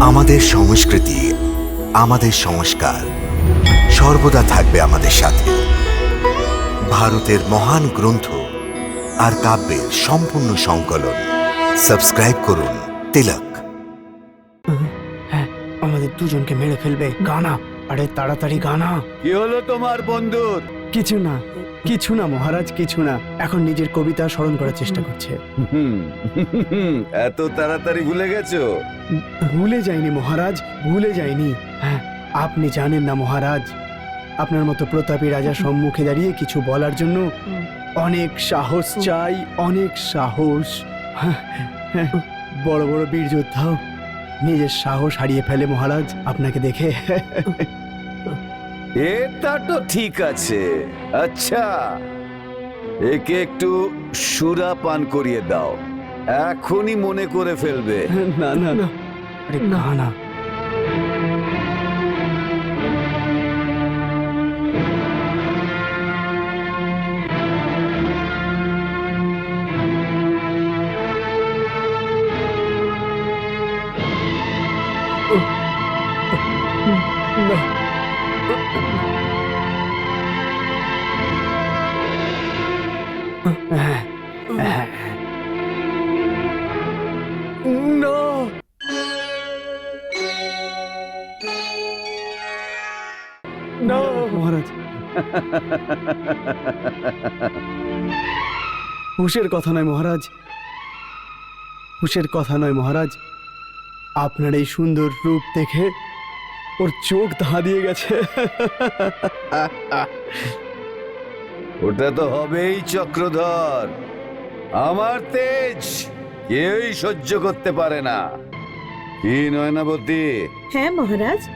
আমাদের সংস্কৃতি আমাদের সংস্কার সর্বদা থাকবে আমাদের সাথে। ভারতের মহান গ্রন্থ আর কাব্যের সম্পূর্ণ সংকলন। সাবস্ক্রাইব করুন তিলক। হ্যাঁ আমাদের দুজনকে মেরে ফেলবে। গানা আরে তাড়াতাড়ি গানা। কি হলো তোমার বন্ধুর? কিছু না। কিছু না মহারাজ কিছু না। এখন নিজের কবিতা স্মরণ করার চেষ্টা করছে। এত তাড়াতাড়ি ভুলে গেছো? ভুলে যাইনি মহারাজ ভুলে যায়নি হ্যাঁ আপনি জানেন না মহারাজ আপনার মতো প্রতাপী রাজার সম্মুখে দাঁড়িয়ে কিছু বলার জন্য অনেক সাহস চাই অনেক সাহস। হ্যাঁ, হ্যাঁ, বড় বড় বীর যোদ্ধাও নিজের সাহস হারিয়ে ফেলে মহারাজ আপনাকে দেখে। এটা তো ঠিক আছে। আচ্ছা একে একটু সুরা পান করিয়ে দাও। এখনই মনে করে ফেলবে। না না না। আরে গানা মহারাজ। হুশের কথা নয় মহারাজ। হুশের কথা নয় মহারাজ। আপনার এই সুন্দর রূপ দেখে ওর চোখ ধা দিয়ে গেছে। ওটা তো হবেই চক্রধর। আমার তেজ কেউই সহ্য করতে পারে না। কি নয়নাবতী? হ্যাঁ মহারাজ।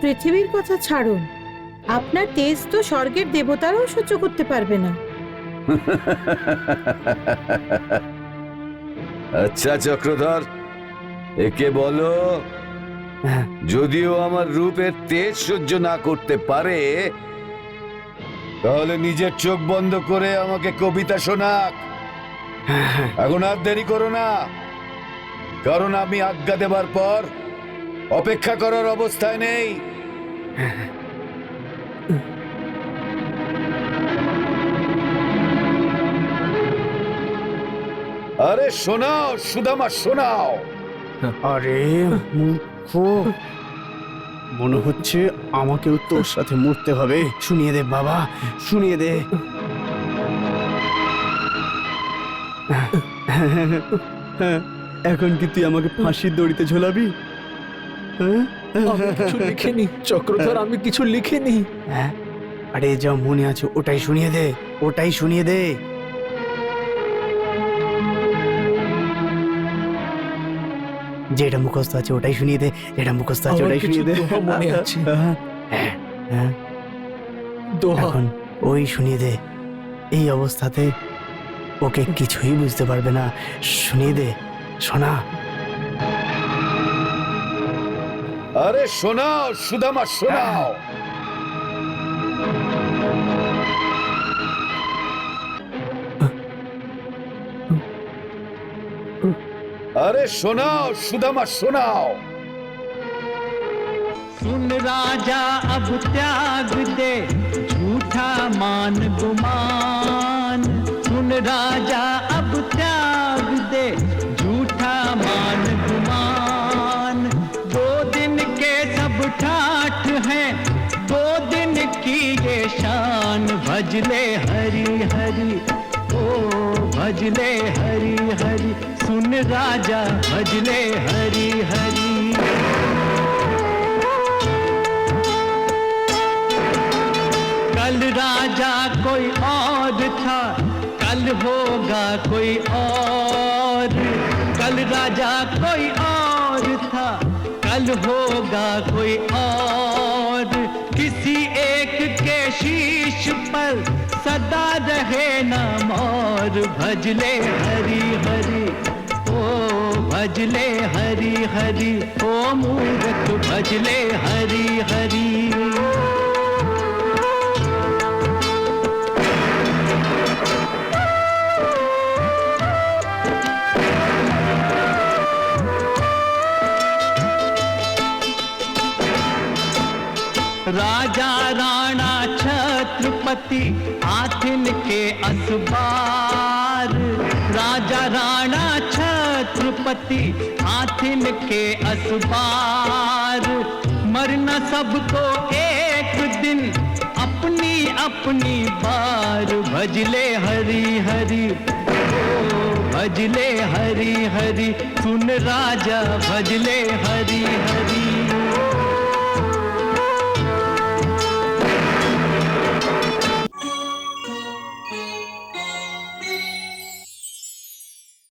পৃথিবীর কথা ছাড়ুন। আপনার তেজ তো স্বর্গের দেবতারাও সহ্য করতে পারবে না। আচ্ছা চক্রধর একে বলো। হ্যাঁ, যদিও আমার রূপের তেজ সহ্য না করতে পারে তাহলে নিজের চোখ বন্ধ করে আমাকে কবিতা শোনাক। এখন আর দেরি করো না। কারণ আমি আজ্ঞা দেবার পর অপেক্ষা করার অবস্থায় নেই। আরে শোনাও, সুদামা, শোনাও। আরে মনে হচ্ছে আমাকেও তোর সাথে মরতে হবে। শুনিয়ে দে, বাবা, শুনিয়ে দে। এখন কি তুই আমাকে ফাঁসির দড়িতে ঝোলাবি? হ্যাঁ? কিছু লিখিনি চক্রধর আমি কিছু লিখিনি। হ্যাঁ? আরে যা মনে আছে ওটাই শুনিয়ে দে ওটাই শুনিয়ে দে। যেটা মুখস্থ আছে ওটাই শুনিয়ে দে যেটা মুখস্থ আছে ওটাই শুনিয়ে দে। মনে আছে। হ্যাঁ, দোহা। এখন ওই শুনিয়ে দে। এই অবস্থাতে ওকে কিছুই বুঝতে পারবে না শুনিয়ে দে শোনা আরে শোনাও সুদামা শোনাও আরে শোনাও সুদামা শোনাও सुन राजा अब त्याग दे झूठा मान गुमान सुन राजा, अब त्याग दे। झूठा मान गुमान। दो दिन के सब ठाठ हैं। दो दिन की ये शान। भजले हरी हरी। ओ, भजले हरी हरी। सुन राजा, भजले हरी हरि। कोई और। कल राजा कोई और था, कल होगा कोई और। किसी एक के शीश पर सदा रहे नाम और भजले हरी हरी, ओ भजले हरी हरी, ओ मूर्ख भजले हरी हरि। राजा राणा छत्रपति हाथिन के असबार। राजा राणा छत्रपति हाथिन के असबार। मरना सबको एक दिन अपनी अपनी बार। भजले हरी हरी भजले हरी हरी, सुन राजा, भजले हरी हरी।